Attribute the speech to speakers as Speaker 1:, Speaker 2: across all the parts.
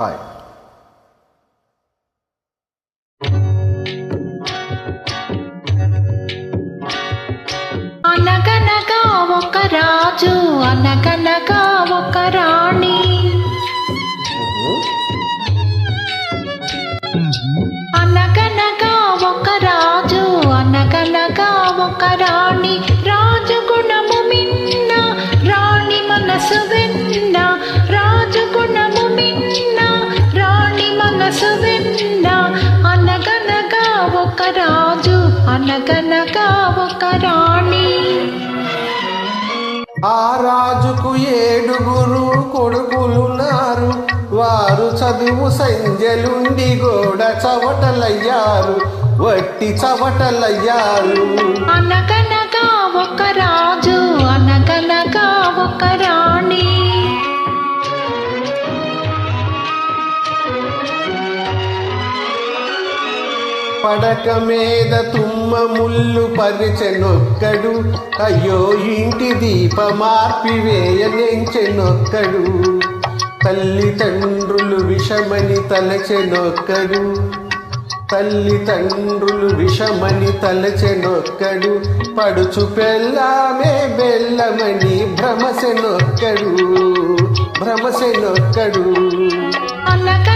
Speaker 1: Hi
Speaker 2: అనగనగా ఒక రాజు అనగనగా ఒక రాణి. అనగనగా ఒక రాజు అనగనగా ఒక రాణి. ఒక రాజు అనగనగా ఒక రాణి
Speaker 1: ఆ రాజుకు ఏడుగురు కొడుకులున్నారు. వారు చదువు సంజలుండి గోడ చవటలయ్యారు. వట్టి చవటలయ్యారు.
Speaker 2: అనగనగా
Speaker 1: పడక మీద తుమ్మ ముళ్ళు పరిచెనొక్కడు. అయ్యో ఇంటి దీప మార్పివేయనెంచెనొక్కడు తల్లిదండ్రులు విషమని తలచెనొక్కడు. తల్లిదండ్రులు విషమని తలచెనొక్కడు. పడుచు పెళ్ళామే బెల్లమని భ్రమసెనొక్కడు. భ్రమసెనొక్కడు.
Speaker 2: నొక్కడు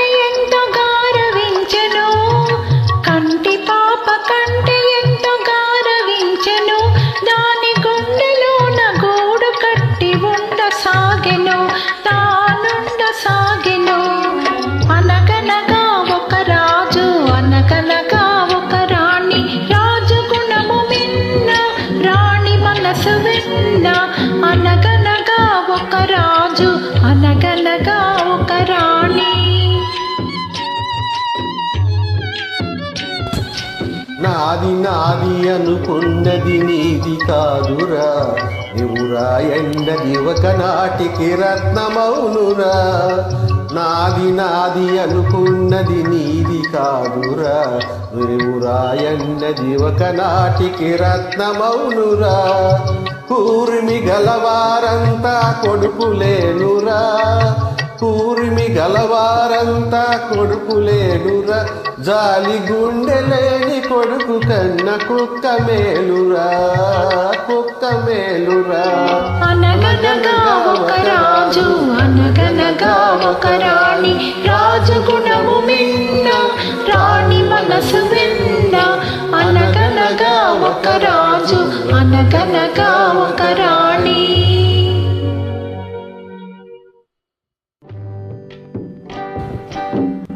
Speaker 2: విన్న అనగనగా ఒక రాజు అనగనగా ఒక రాణి.
Speaker 1: నాది నాది అనుకున్నది నీది కాదురా. నువ్వురా యువక నాటికి రత్నమౌనురా నాది నాది అనుకున్నది నీది కాదురా. నువ్వురా యువక నాటికి రత్నమౌనురా కూర్మి గలవారంతా కొడుకులేనురా. కూర్మి గలవారంతా కొడుకులేనురా. జాలి గుండెలేని కొడుకు కన్న కుక్క మేలురా. మేలురా.
Speaker 2: అనగనగా ఒక రాజు అనగనగా ఒక రాణి. రాజు గుణము మిన్న రాణి మనసు విన్న. అనగనగా ఒక రాజు అనగనగా ఒక రాణి.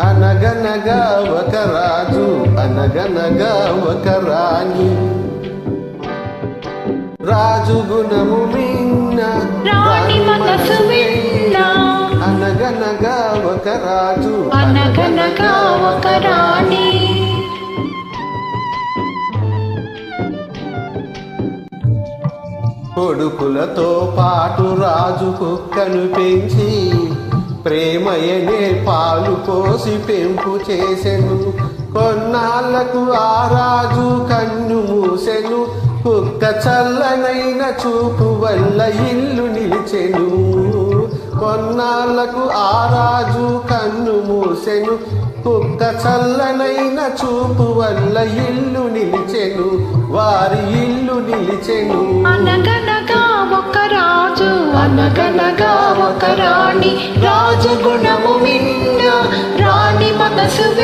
Speaker 1: అనగనగా ఒక రాజు అనగనగా ఒక రాణి. రాజు గుణము మిన్న
Speaker 2: రాణి మనసు విన్న.
Speaker 1: అనగనగా ఒక రాజు
Speaker 2: అనగనగా ఒక రాణి.
Speaker 1: కొడుకులతో పాటు రాజు కుక్కను పెంచి ప్రేమయనే పాలు పోసి పెంపు చేసెను. కొన్నాళ్ళకు ఆ రాజు కన్ను మూసెను. కుక్క చల్లనైన చూపు వల్ల ఇల్లు నిలిచెను. కొన్నాళ్ళకు ఆ రాజు కన్ను మూసెను. కుక్క చల్లనైన చూపు వల్ల ఇల్లు నిలిచెను. వారి ఇల్లు నిలిచెను.
Speaker 2: అనగనగా ఒక రాజు అనగనగా ఒక రాణి. రాజు గుణము విన్న రాణి మనసు